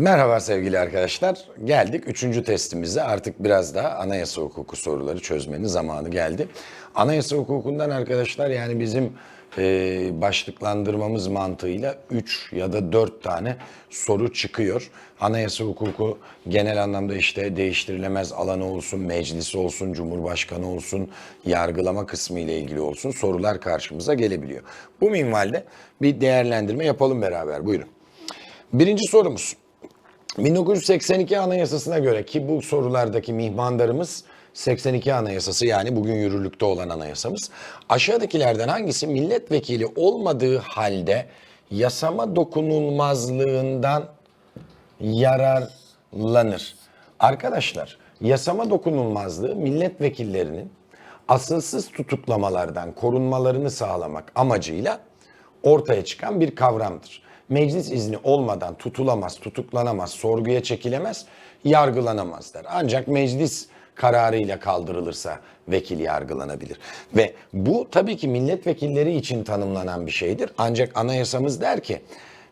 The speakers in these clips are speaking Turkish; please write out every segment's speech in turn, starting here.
Merhaba sevgili arkadaşlar. Geldik üçüncü testimize. Artık biraz daha anayasa hukuku soruları çözmenin zamanı geldi. Anayasa hukukundan arkadaşlar yani bizim e, başlıklandırmamız mantığıyla 3 ya da 4 tane soru çıkıyor. Anayasa hukuku genel anlamda işte değiştirilemez alanı olsun, meclisi olsun, cumhurbaşkanı olsun, yargılama kısmı ile ilgili olsun sorular karşımıza gelebiliyor. Bu minvalde bir değerlendirme yapalım beraber. Buyurun. Birinci sorumuz. 1982 Anayasası'na göre ki bu sorulardaki mihmandarımız 82 Anayasası yani bugün yürürlükte olan anayasamız. Aşağıdakilerden hangisi milletvekili olmadığı halde yasama dokunulmazlığından yararlanır? Arkadaşlar yasama dokunulmazlığı milletvekillerinin asılsız tutuklamalardan korunmalarını sağlamak amacıyla ortaya çıkan bir kavramdır. Meclis izni olmadan tutulamaz, tutuklanamaz, sorguya çekilemez, yargılanamaz der. Ancak meclis kararıyla kaldırılırsa vekil yargılanabilir. Ve bu tabii ki milletvekilleri için tanımlanan bir şeydir. Ancak anayasamız der ki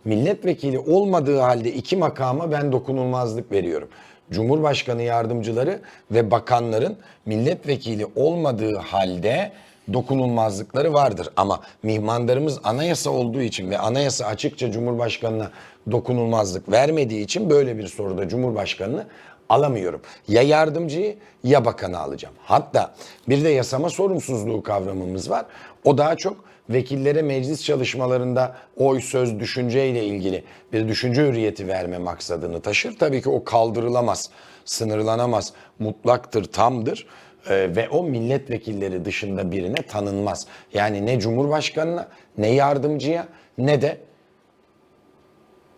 milletvekili olmadığı halde iki makama ben dokunulmazlık veriyorum. Cumhurbaşkanı yardımcıları ve bakanların milletvekili olmadığı halde dokunulmazlıkları vardır. Ama mihmandarımız anayasa olduğu için ve anayasa açıkça Cumhurbaşkanı'na dokunulmazlık vermediği için böyle bir soruda Cumhurbaşkanı'nı alamıyorum. Ya yardımcıyı ya bakanı alacağım. Hatta bir de yasama sorumsuzluğu kavramımız var. O daha çok vekillere meclis çalışmalarında oy, söz, düşünce ile ilgili bir düşünce hürriyeti verme maksadını taşır. Tabii ki o kaldırılamaz, sınırlanamaz, mutlaktır, tamdır Ee, ve o milletvekilleri dışında birine tanınmaz. Yani ne cumhurbaşkanına, ne yardımcıya, ne de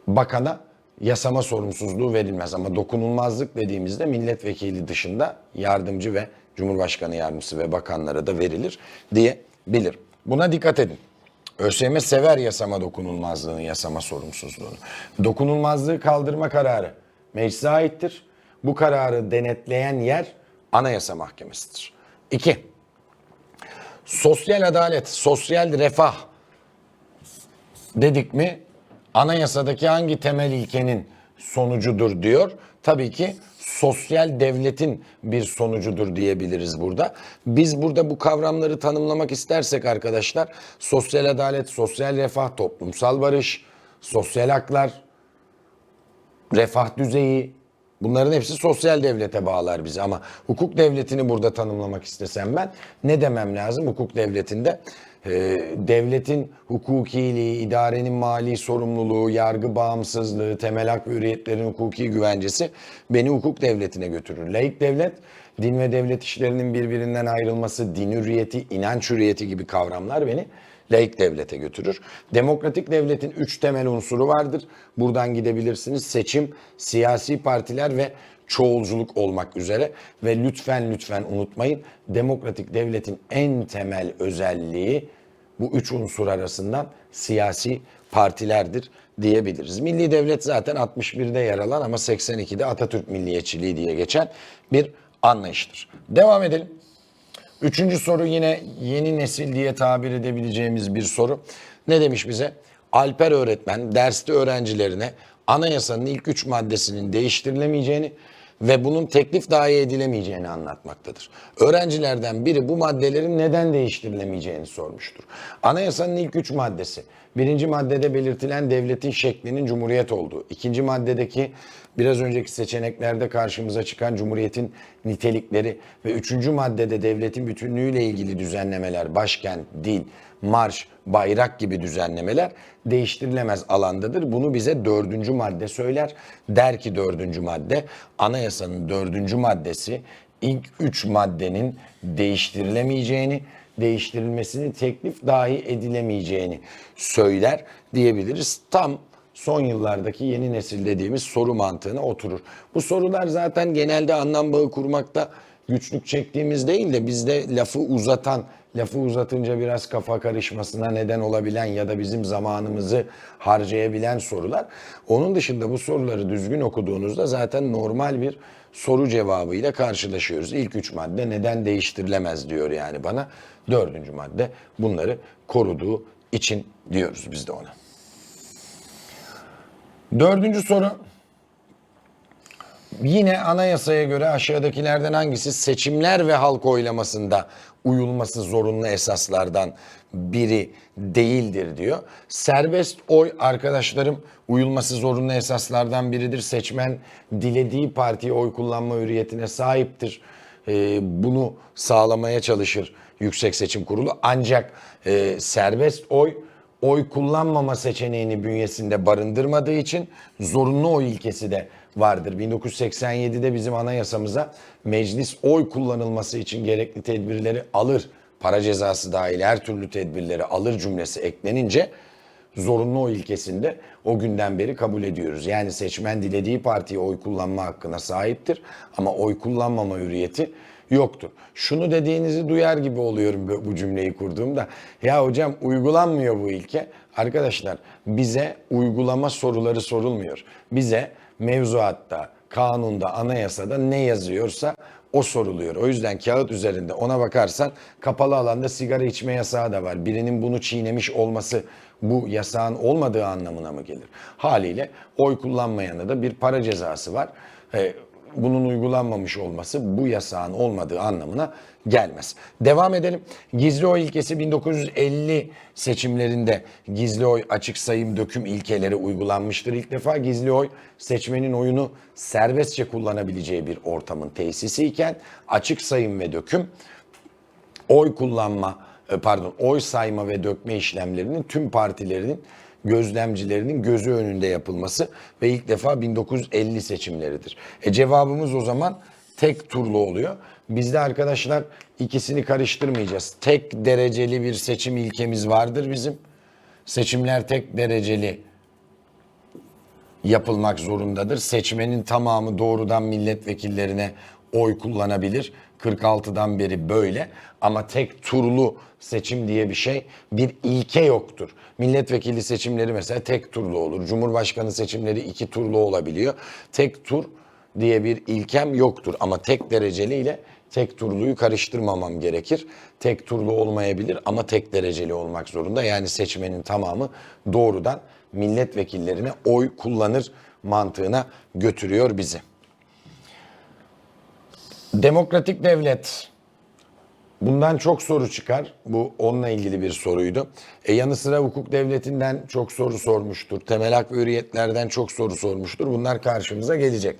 bakana yasama sorumsuzluğu verilmez. Ama dokunulmazlık dediğimizde milletvekili dışında yardımcı ve cumhurbaşkanı yardımcısı ve bakanlara da verilir diyebilir. Buna dikkat edin. ÖSYM sever yasama dokunulmazlığını, yasama sorumsuzluğunu. Dokunulmazlığı kaldırma kararı meclise aittir. Bu kararı denetleyen yer Anayasa Mahkemesi'dir. İki, sosyal adalet, sosyal refah dedik mi anayasadaki hangi temel ilkenin sonucudur diyor. Tabii ki sosyal devletin bir sonucudur diyebiliriz burada. Biz burada bu kavramları tanımlamak istersek arkadaşlar sosyal adalet, sosyal refah, toplumsal barış, sosyal haklar, refah düzeyi bunların hepsi sosyal devlete bağlar bizi ama hukuk devletini burada tanımlamak istesem ben ne demem lazım hukuk devletinde? Ee, devletin hukukiliği, idarenin mali sorumluluğu, yargı bağımsızlığı, temel hak ve hürriyetlerin hukuki güvencesi beni hukuk devletine götürür. Laik devlet, din ve devlet işlerinin birbirinden ayrılması, din hürriyeti, inanç hürriyeti gibi kavramlar beni laik devlete götürür. Demokratik devletin üç temel unsuru vardır. Buradan gidebilirsiniz. Seçim, siyasi partiler ve çoğulculuk olmak üzere ve lütfen lütfen unutmayın demokratik devletin en temel özelliği bu üç unsur arasından siyasi partilerdir diyebiliriz. Milli devlet zaten 61'de yer alan ama 82'de Atatürk milliyetçiliği diye geçen bir anlayıştır. Devam edelim. Üçüncü soru yine yeni nesil diye tabir edebileceğimiz bir soru. Ne demiş bize? Alper öğretmen derste öğrencilerine anayasanın ilk üç maddesinin değiştirilemeyeceğini ve bunun teklif dahi edilemeyeceğini anlatmaktadır. Öğrencilerden biri bu maddelerin neden değiştirilemeyeceğini sormuştur. Anayasanın ilk üç maddesi. Birinci maddede belirtilen devletin şeklinin cumhuriyet olduğu. İkinci maddedeki biraz önceki seçeneklerde karşımıza çıkan cumhuriyetin nitelikleri ve üçüncü maddede devletin bütünlüğüyle ilgili düzenlemeler, başkent, dil, marş, bayrak gibi düzenlemeler değiştirilemez alandadır. Bunu bize dördüncü madde söyler. Der ki dördüncü madde anayasanın dördüncü maddesi ilk üç maddenin değiştirilemeyeceğini, değiştirilmesini teklif dahi edilemeyeceğini söyler diyebiliriz. Tam son yıllardaki yeni nesil dediğimiz soru mantığına oturur. Bu sorular zaten genelde anlam bağı kurmakta güçlük çektiğimiz değil de bizde lafı uzatan, lafı uzatınca biraz kafa karışmasına neden olabilen ya da bizim zamanımızı harcayabilen sorular. Onun dışında bu soruları düzgün okuduğunuzda zaten normal bir soru cevabıyla karşılaşıyoruz. İlk üç madde neden değiştirilemez diyor yani bana. Dördüncü madde bunları koruduğu için diyoruz biz de ona. Dördüncü soru. Yine anayasaya göre aşağıdakilerden hangisi seçimler ve halk oylamasında uyulması zorunlu esaslardan biri değildir diyor. Serbest oy arkadaşlarım uyulması zorunlu esaslardan biridir. Seçmen dilediği partiye oy kullanma hürriyetine sahiptir. Ee, bunu sağlamaya çalışır Yüksek Seçim Kurulu. Ancak e, serbest oy oy kullanmama seçeneğini bünyesinde barındırmadığı için zorunlu oy ilkesi de vardır. 1987'de bizim anayasamıza meclis oy kullanılması için gerekli tedbirleri alır. Para cezası dahil her türlü tedbirleri alır cümlesi eklenince zorunlu oy ilkesinde o günden beri kabul ediyoruz. Yani seçmen dilediği partiye oy kullanma hakkına sahiptir ama oy kullanmama hürriyeti yoktur. Şunu dediğinizi duyar gibi oluyorum bu cümleyi kurduğumda. Ya hocam uygulanmıyor bu ilke. Arkadaşlar bize uygulama soruları sorulmuyor. Bize mevzuatta, kanunda, anayasada ne yazıyorsa o soruluyor. O yüzden kağıt üzerinde ona bakarsan kapalı alanda sigara içme yasağı da var. Birinin bunu çiğnemiş olması bu yasağın olmadığı anlamına mı gelir? Haliyle oy kullanmayana da bir para cezası var. Ee, bunun uygulanmamış olması bu yasağın olmadığı anlamına gelmez. Devam edelim. Gizli oy ilkesi 1950 seçimlerinde gizli oy açık sayım döküm ilkeleri uygulanmıştır. İlk defa gizli oy seçmenin oyunu serbestçe kullanabileceği bir ortamın tesisi iken açık sayım ve döküm oy kullanma e, pardon oy sayma ve dökme işlemlerinin tüm partilerin gözlemcilerinin gözü önünde yapılması ve ilk defa 1950 seçimleridir. E cevabımız o zaman tek turlu oluyor. Bizde arkadaşlar ikisini karıştırmayacağız. Tek dereceli bir seçim ilkemiz vardır bizim. Seçimler tek dereceli yapılmak zorundadır. Seçmenin tamamı doğrudan milletvekillerine oy kullanabilir. 46'dan beri böyle ama tek turlu seçim diye bir şey bir ilke yoktur. Milletvekili seçimleri mesela tek turlu olur. Cumhurbaşkanı seçimleri iki turlu olabiliyor. Tek tur diye bir ilkem yoktur ama tek dereceli ile tek turluyu karıştırmamam gerekir. Tek turlu olmayabilir ama tek dereceli olmak zorunda. Yani seçmenin tamamı doğrudan milletvekillerine oy kullanır mantığına götürüyor bizi. Demokratik devlet. Bundan çok soru çıkar. Bu onunla ilgili bir soruydu. E yanı sıra hukuk devletinden çok soru sormuştur. Temel hak ve hürriyetlerden çok soru sormuştur. Bunlar karşımıza gelecek.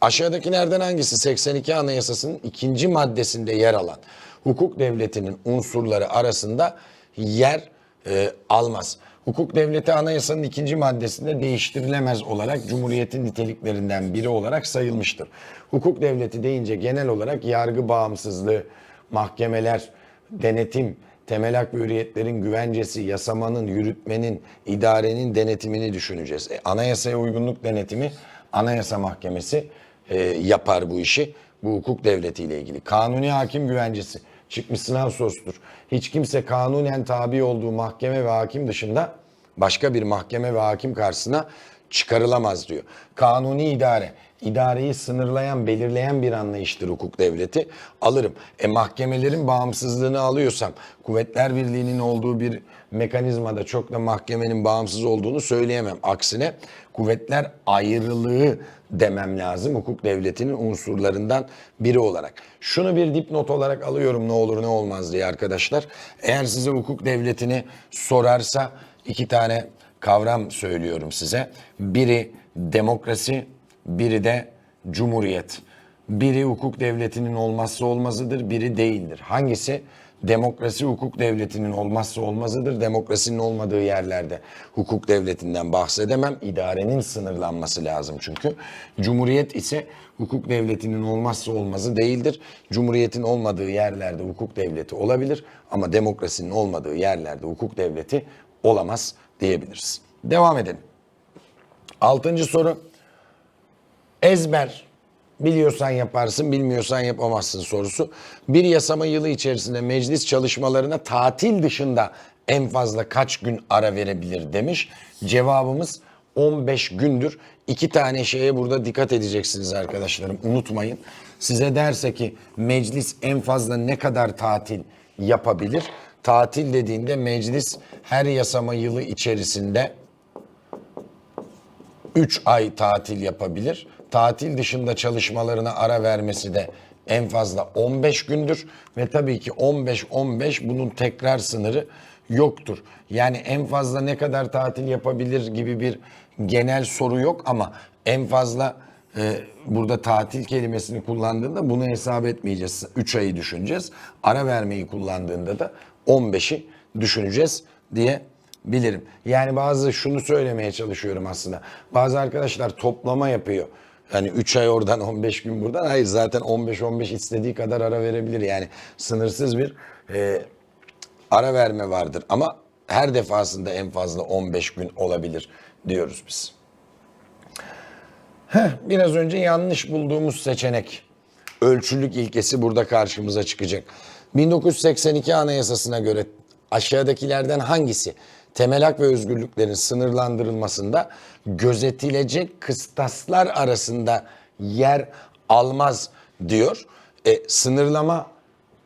Aşağıdakilerden hangisi 82 Anayasası'nın ikinci maddesinde yer alan hukuk devletinin unsurları arasında yer e, almaz? Hukuk devleti anayasanın ikinci maddesinde değiştirilemez olarak Cumhuriyet'in niteliklerinden biri olarak sayılmıştır. Hukuk devleti deyince genel olarak yargı bağımsızlığı, mahkemeler, denetim, temel hak ve hürriyetlerin güvencesi, yasamanın, yürütmenin, idarenin denetimini düşüneceğiz. E, anayasaya uygunluk denetimi Anayasa Mahkemesi e, yapar bu işi. Bu hukuk devletiyle ilgili. Kanuni hakim güvencesi çıkmış sınav sorusudur. Hiç kimse kanunen tabi olduğu mahkeme ve hakim dışında başka bir mahkeme ve hakim karşısına çıkarılamaz diyor. Kanuni idare, idareyi sınırlayan, belirleyen bir anlayıştır hukuk devleti. Alırım. E mahkemelerin bağımsızlığını alıyorsam, Kuvvetler Birliği'nin olduğu bir mekanizmada çok da mahkemenin bağımsız olduğunu söyleyemem. Aksine kuvvetler ayrılığı demem lazım hukuk devletinin unsurlarından biri olarak. Şunu bir dipnot olarak alıyorum ne olur ne olmaz diye arkadaşlar. Eğer size hukuk devletini sorarsa iki tane kavram söylüyorum size. Biri demokrasi, biri de cumhuriyet. Biri hukuk devletinin olmazsa olmazıdır, biri değildir. Hangisi? Demokrasi hukuk devletinin olmazsa olmazıdır. Demokrasinin olmadığı yerlerde hukuk devletinden bahsedemem. İdarenin sınırlanması lazım çünkü. Cumhuriyet ise hukuk devletinin olmazsa olmazı değildir. Cumhuriyetin olmadığı yerlerde hukuk devleti olabilir ama demokrasinin olmadığı yerlerde hukuk devleti olamaz diyebiliriz. Devam edelim. Altıncı soru. Ezber biliyorsan yaparsın, bilmiyorsan yapamazsın sorusu. Bir yasama yılı içerisinde meclis çalışmalarına tatil dışında en fazla kaç gün ara verebilir demiş. Cevabımız 15 gündür. İki tane şeye burada dikkat edeceksiniz arkadaşlarım. Unutmayın. Size derse ki meclis en fazla ne kadar tatil yapabilir? Tatil dediğinde meclis her yasama yılı içerisinde 3 ay tatil yapabilir. Tatil dışında çalışmalarına ara vermesi de en fazla 15 gündür ve tabii ki 15-15 bunun tekrar sınırı yoktur. Yani en fazla ne kadar tatil yapabilir gibi bir genel soru yok ama en fazla e, burada tatil kelimesini kullandığında bunu hesap etmeyeceğiz. 3 ayı düşüneceğiz. Ara vermeyi kullandığında da 15'i düşüneceğiz diye bilirim. Yani bazı şunu söylemeye çalışıyorum aslında. Bazı arkadaşlar toplama yapıyor. Yani 3 ay oradan 15 gün buradan. Hayır zaten 15-15 istediği kadar ara verebilir. Yani sınırsız bir e, ara verme vardır. Ama her defasında en fazla 15 gün olabilir diyoruz biz. Heh, biraz önce yanlış bulduğumuz seçenek. Ölçülük ilkesi burada karşımıza çıkacak. 1982 Anayasası'na göre aşağıdakilerden hangisi temel hak ve özgürlüklerin sınırlandırılmasında gözetilecek kıstaslar arasında yer almaz diyor. E, sınırlama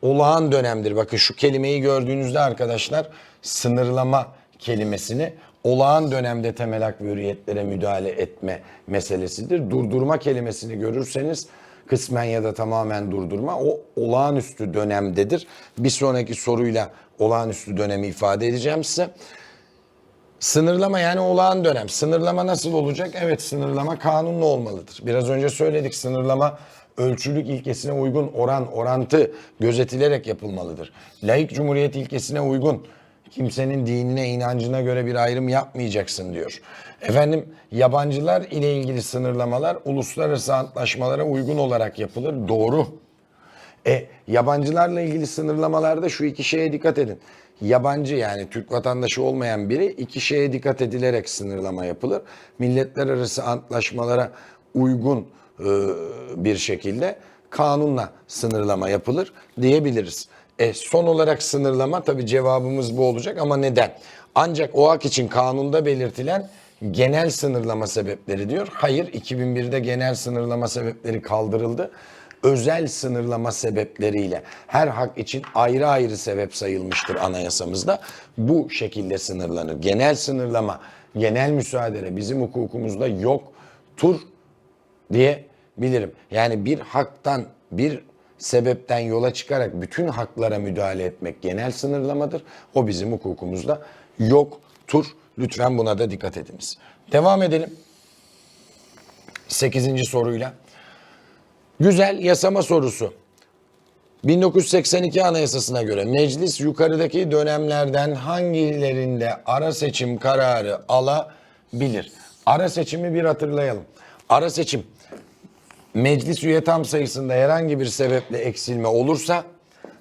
olağan dönemdir. Bakın şu kelimeyi gördüğünüzde arkadaşlar sınırlama kelimesini olağan dönemde temel hak ve hürriyetlere müdahale etme meselesidir. Durdurma kelimesini görürseniz kısmen ya da tamamen durdurma o olağanüstü dönemdedir. Bir sonraki soruyla olağanüstü dönemi ifade edeceğim size. Sınırlama yani olağan dönem. Sınırlama nasıl olacak? Evet sınırlama kanunlu olmalıdır. Biraz önce söyledik sınırlama ölçülük ilkesine uygun oran, orantı gözetilerek yapılmalıdır. Laik cumhuriyet ilkesine uygun kimsenin dinine, inancına göre bir ayrım yapmayacaksın diyor. Efendim yabancılar ile ilgili sınırlamalar uluslararası antlaşmalara uygun olarak yapılır. Doğru. E, yabancılarla ilgili sınırlamalarda şu iki şeye dikkat edin. Yabancı yani Türk vatandaşı olmayan biri iki şeye dikkat edilerek sınırlama yapılır. Milletler arası antlaşmalara uygun e, bir şekilde kanunla sınırlama yapılır diyebiliriz. E, son olarak sınırlama tabii cevabımız bu olacak ama neden? Ancak o hak için kanunda belirtilen genel sınırlama sebepleri diyor. Hayır 2001'de genel sınırlama sebepleri kaldırıldı özel sınırlama sebepleriyle her hak için ayrı ayrı sebep sayılmıştır anayasamızda. Bu şekilde sınırlanır. Genel sınırlama, genel müsaade bizim hukukumuzda yoktur diye bilirim. Yani bir haktan, bir sebepten yola çıkarak bütün haklara müdahale etmek genel sınırlamadır. O bizim hukukumuzda yoktur. Lütfen buna da dikkat ediniz. Devam edelim. Sekizinci soruyla. Güzel yasama sorusu. 1982 Anayasası'na göre meclis yukarıdaki dönemlerden hangilerinde ara seçim kararı alabilir? Ara seçimi bir hatırlayalım. Ara seçim meclis üye tam sayısında herhangi bir sebeple eksilme olursa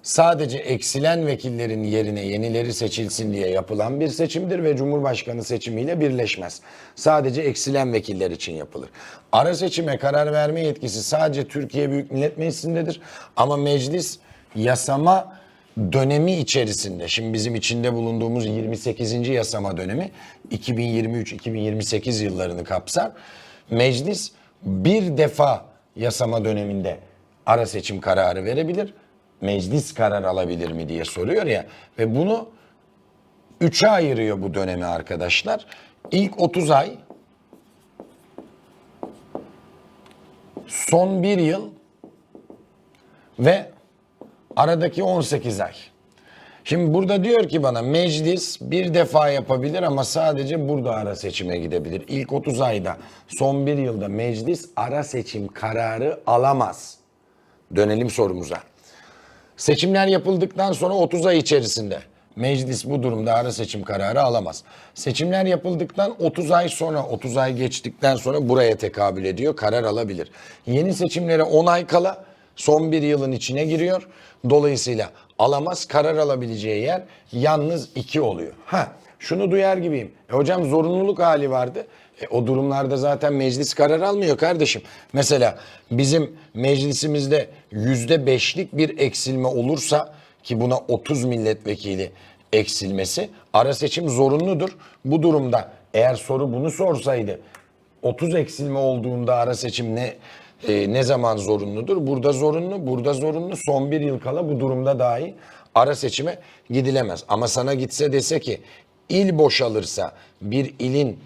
sadece eksilen vekillerin yerine yenileri seçilsin diye yapılan bir seçimdir ve Cumhurbaşkanı seçimiyle birleşmez. Sadece eksilen vekiller için yapılır. Ara seçime karar verme yetkisi sadece Türkiye Büyük Millet Meclisi'ndedir ama meclis yasama dönemi içerisinde şimdi bizim içinde bulunduğumuz 28. yasama dönemi 2023-2028 yıllarını kapsar. Meclis bir defa yasama döneminde ara seçim kararı verebilir meclis karar alabilir mi diye soruyor ya ve bunu üçe ayırıyor bu dönemi arkadaşlar. İlk 30 ay son bir yıl ve aradaki 18 ay. Şimdi burada diyor ki bana meclis bir defa yapabilir ama sadece burada ara seçime gidebilir. İlk 30 ayda son bir yılda meclis ara seçim kararı alamaz. Dönelim sorumuza. Seçimler yapıldıktan sonra 30 ay içerisinde meclis bu durumda ara seçim kararı alamaz. Seçimler yapıldıktan 30 ay sonra 30 ay geçtikten sonra buraya tekabül ediyor karar alabilir. Yeni seçimlere 10 ay kala son bir yılın içine giriyor. Dolayısıyla alamaz karar alabileceği yer yalnız 2 oluyor. Ha şunu duyar gibiyim. E hocam zorunluluk hali vardı. E, o durumlarda zaten meclis karar almıyor kardeşim. Mesela bizim meclisimizde yüzde beşlik bir eksilme olursa ki buna 30 milletvekili eksilmesi ara seçim zorunludur. Bu durumda eğer soru bunu sorsaydı 30 eksilme olduğunda ara seçim ne e, ne zaman zorunludur? Burada zorunlu, burada zorunlu. Son bir yıl kala bu durumda dahi ara seçime gidilemez. Ama sana gitse dese ki il boşalırsa bir ilin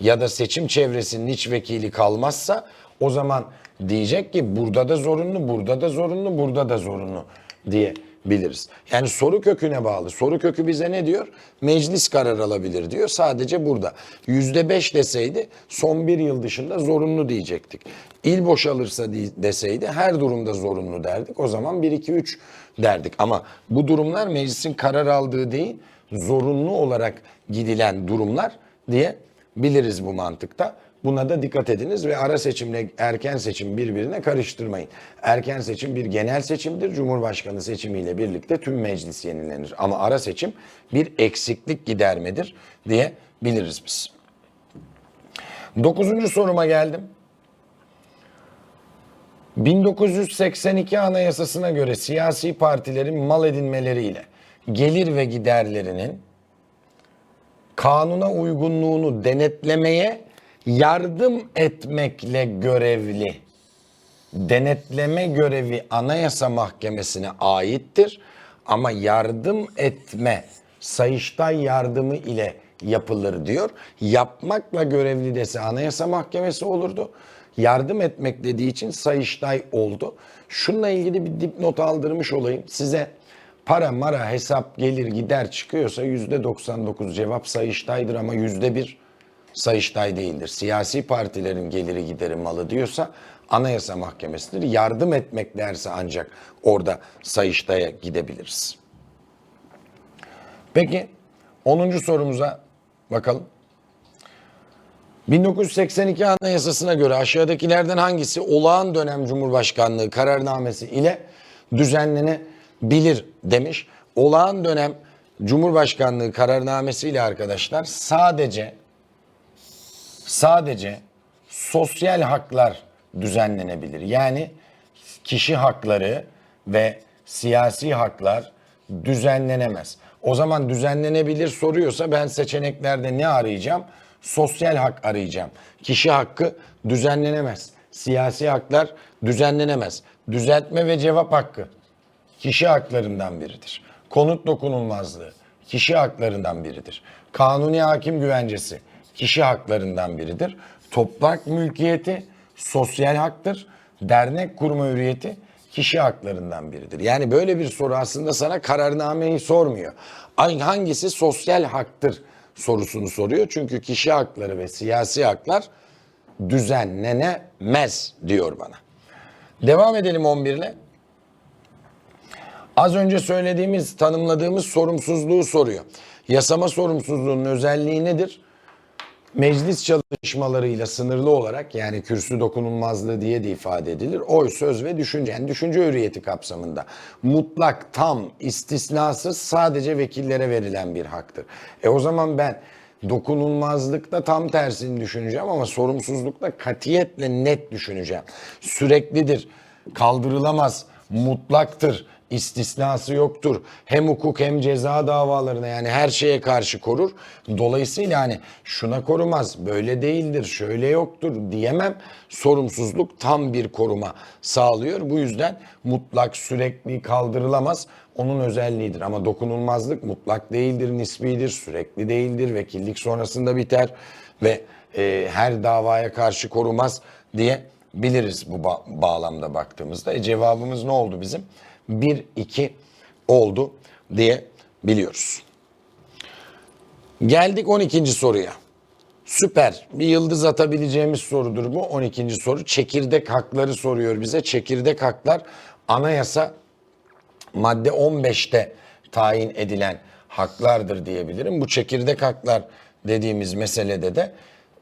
ya da seçim çevresinin hiç vekili kalmazsa O zaman diyecek ki burada da zorunlu, burada da zorunlu, burada da zorunlu diye biliriz. Yani soru köküne bağlı. Soru kökü bize ne diyor? Meclis karar alabilir diyor. Sadece burada. Yüzde beş deseydi son bir yıl dışında zorunlu diyecektik. İl boşalırsa di- deseydi her durumda zorunlu derdik. O zaman 1, 2, 3 derdik. Ama bu durumlar meclisin karar aldığı değil, zorunlu olarak gidilen durumlar diye biliriz bu mantıkta. Buna da dikkat ediniz ve ara seçimle erken seçim birbirine karıştırmayın. Erken seçim bir genel seçimdir. Cumhurbaşkanı seçimiyle birlikte tüm meclis yenilenir. Ama ara seçim bir eksiklik gidermedir diye biliriz biz. Dokuzuncu soruma geldim. 1982 Anayasası'na göre siyasi partilerin mal edinmeleriyle gelir ve giderlerinin kanuna uygunluğunu denetlemeye yardım etmekle görevli. Denetleme görevi Anayasa Mahkemesi'ne aittir ama yardım etme Sayıştay yardımı ile yapılır diyor. Yapmakla görevli dese Anayasa Mahkemesi olurdu. Yardım etmek dediği için Sayıştay oldu. Şununla ilgili bir dipnot aldırmış olayım. Size para mara hesap gelir gider çıkıyorsa yüzde 99 cevap Sayıştay'dır ama yüzde bir Sayıştay değildir. Siyasi partilerin geliri gideri malı diyorsa Anayasa Mahkemesi'dir. Yardım etmek derse ancak orada Sayıştay'a gidebiliriz. Peki 10. sorumuza bakalım. 1982 Anayasası'na göre aşağıdakilerden hangisi olağan dönem Cumhurbaşkanlığı kararnamesi ile düzenlenebilir demiş. Olağan dönem Cumhurbaşkanlığı kararnamesi ile arkadaşlar sadece sadece sosyal haklar düzenlenebilir. Yani kişi hakları ve siyasi haklar düzenlenemez. O zaman düzenlenebilir soruyorsa ben seçeneklerde ne arayacağım? Sosyal hak arayacağım. Kişi hakkı düzenlenemez. Siyasi haklar düzenlenemez. Düzeltme ve cevap hakkı kişi haklarından biridir. Konut dokunulmazlığı kişi haklarından biridir. Kanuni hakim güvencesi kişi haklarından biridir. Toprak mülkiyeti sosyal haktır. Dernek kurma hürriyeti kişi haklarından biridir. Yani böyle bir soru aslında sana kararnameyi sormuyor. Hangisi sosyal haktır sorusunu soruyor. Çünkü kişi hakları ve siyasi haklar düzenlenemez diyor bana. Devam edelim 11 ile. Az önce söylediğimiz, tanımladığımız sorumsuzluğu soruyor. Yasama sorumsuzluğunun özelliği nedir? Meclis çalışmalarıyla sınırlı olarak yani kürsü dokunulmazlığı diye de ifade edilir. Oy, söz ve düşünce yani düşünce hürriyeti kapsamında mutlak, tam, istisnasız sadece vekillere verilen bir haktır. E o zaman ben dokunulmazlıkta tam tersini düşüneceğim ama sorumsuzlukta katiyetle net düşüneceğim. Süreklidir, kaldırılamaz, mutlaktır, istisnası yoktur. Hem hukuk hem ceza davalarına yani her şeye karşı korur. Dolayısıyla hani şuna korumaz, böyle değildir, şöyle yoktur diyemem. Sorumsuzluk tam bir koruma sağlıyor. Bu yüzden mutlak, sürekli kaldırılamaz. Onun özelliğidir. Ama dokunulmazlık mutlak değildir, nisbidir, sürekli değildir, vekillik sonrasında biter ve e, her davaya karşı korumaz diye biliriz bu ba- bağlamda baktığımızda. E, cevabımız ne oldu bizim? 1-2 oldu diye biliyoruz. Geldik 12. soruya. Süper. Bir yıldız atabileceğimiz sorudur bu. 12. soru. Çekirdek hakları soruyor bize. Çekirdek haklar anayasa madde 15'te tayin edilen haklardır diyebilirim. Bu çekirdek haklar dediğimiz meselede de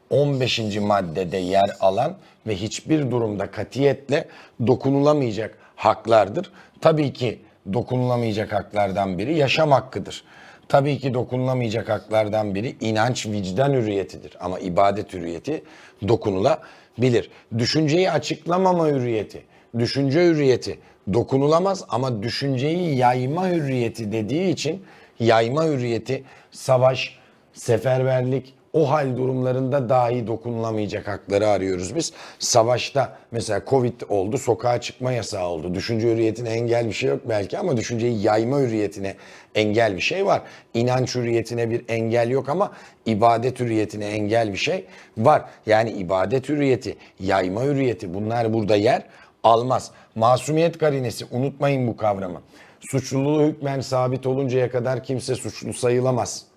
15. maddede yer alan ve hiçbir durumda katiyetle dokunulamayacak haklardır. Tabii ki dokunulamayacak haklardan biri yaşam hakkıdır. Tabii ki dokunulamayacak haklardan biri inanç, vicdan hürriyetidir. Ama ibadet hürriyeti dokunulabilir. Düşünceyi açıklamama hürriyeti, düşünce hürriyeti dokunulamaz ama düşünceyi yayma hürriyeti dediği için yayma hürriyeti savaş, seferberlik, o hal durumlarında dahi dokunulamayacak hakları arıyoruz biz. Savaşta mesela Covid oldu, sokağa çıkma yasağı oldu. Düşünce hürriyetine engel bir şey yok belki ama düşünceyi yayma hürriyetine engel bir şey var. İnanç hürriyetine bir engel yok ama ibadet hürriyetine engel bir şey var. Yani ibadet hürriyeti, yayma hürriyeti bunlar burada yer almaz. Masumiyet karinesi unutmayın bu kavramı. Suçluluğu hükmen sabit oluncaya kadar kimse suçlu sayılamaz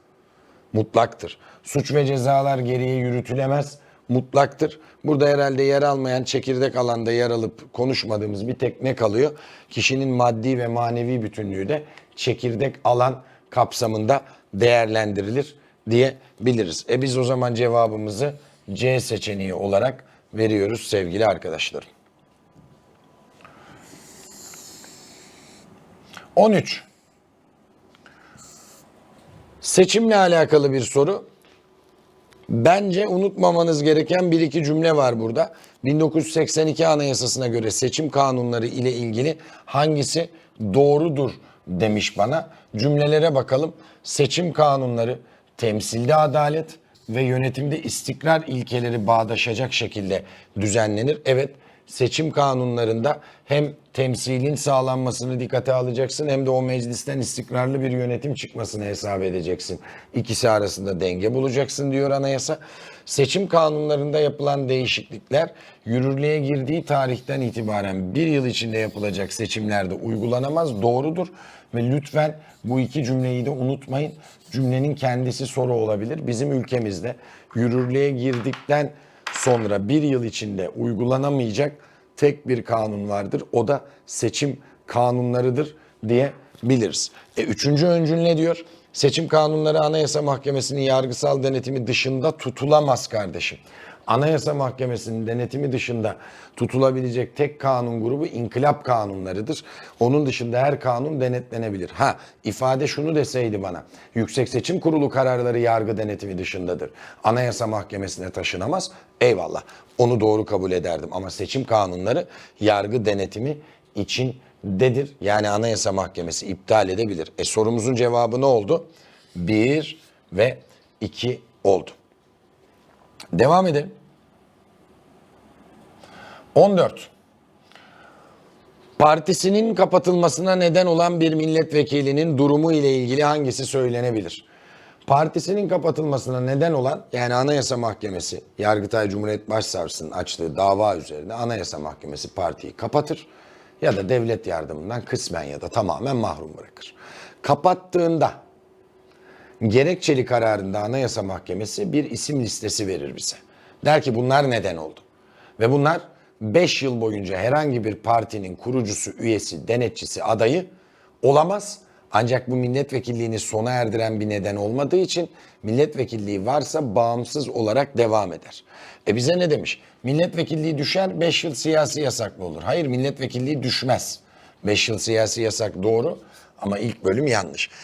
mutlaktır. Suç ve cezalar geriye yürütülemez, mutlaktır. Burada herhalde yer almayan çekirdek alanda yer alıp konuşmadığımız bir tek ne kalıyor? Kişinin maddi ve manevi bütünlüğü de çekirdek alan kapsamında değerlendirilir diyebiliriz. E biz o zaman cevabımızı C seçeneği olarak veriyoruz sevgili arkadaşlarım. 13. Seçimle alakalı bir soru. Bence unutmamanız gereken bir iki cümle var burada. 1982 Anayasası'na göre seçim kanunları ile ilgili hangisi doğrudur demiş bana. Cümlelere bakalım. Seçim kanunları temsilde adalet ve yönetimde istikrar ilkeleri bağdaşacak şekilde düzenlenir. Evet, seçim kanunlarında hem temsilin sağlanmasını dikkate alacaksın hem de o meclisten istikrarlı bir yönetim çıkmasını hesap edeceksin. İkisi arasında denge bulacaksın diyor anayasa. Seçim kanunlarında yapılan değişiklikler yürürlüğe girdiği tarihten itibaren bir yıl içinde yapılacak seçimlerde uygulanamaz. Doğrudur ve lütfen bu iki cümleyi de unutmayın. Cümlenin kendisi soru olabilir. Bizim ülkemizde yürürlüğe girdikten sonra bir yıl içinde uygulanamayacak tek bir kanun vardır. O da seçim kanunlarıdır diyebiliriz. E, üçüncü öncül ne diyor? Seçim kanunları Anayasa Mahkemesi'nin yargısal denetimi dışında tutulamaz kardeşim. Anayasa Mahkemesi'nin denetimi dışında tutulabilecek tek kanun grubu inkılap kanunlarıdır. Onun dışında her kanun denetlenebilir. Ha ifade şunu deseydi bana. Yüksek Seçim Kurulu kararları yargı denetimi dışındadır. Anayasa Mahkemesi'ne taşınamaz. Eyvallah. Onu doğru kabul ederdim ama seçim kanunları yargı denetimi içindedir. Yani Anayasa Mahkemesi iptal edebilir. E sorumuzun cevabı ne oldu? 1 ve 2 oldu. Devam edelim. 14. Partisinin kapatılmasına neden olan bir milletvekilinin durumu ile ilgili hangisi söylenebilir? Partisinin kapatılmasına neden olan yani Anayasa Mahkemesi, Yargıtay Cumhuriyet Başsavcısının açtığı dava üzerine Anayasa Mahkemesi partiyi kapatır ya da devlet yardımından kısmen ya da tamamen mahrum bırakır. Kapattığında gerekçeli kararında Anayasa Mahkemesi bir isim listesi verir bize. Der ki bunlar neden oldu? Ve bunlar 5 yıl boyunca herhangi bir partinin kurucusu, üyesi, denetçisi, adayı olamaz. Ancak bu milletvekilliğini sona erdiren bir neden olmadığı için milletvekilliği varsa bağımsız olarak devam eder. E bize ne demiş? Milletvekilliği düşer 5 yıl siyasi yasaklı olur. Hayır milletvekilliği düşmez. 5 yıl siyasi yasak doğru ama ilk bölüm yanlış.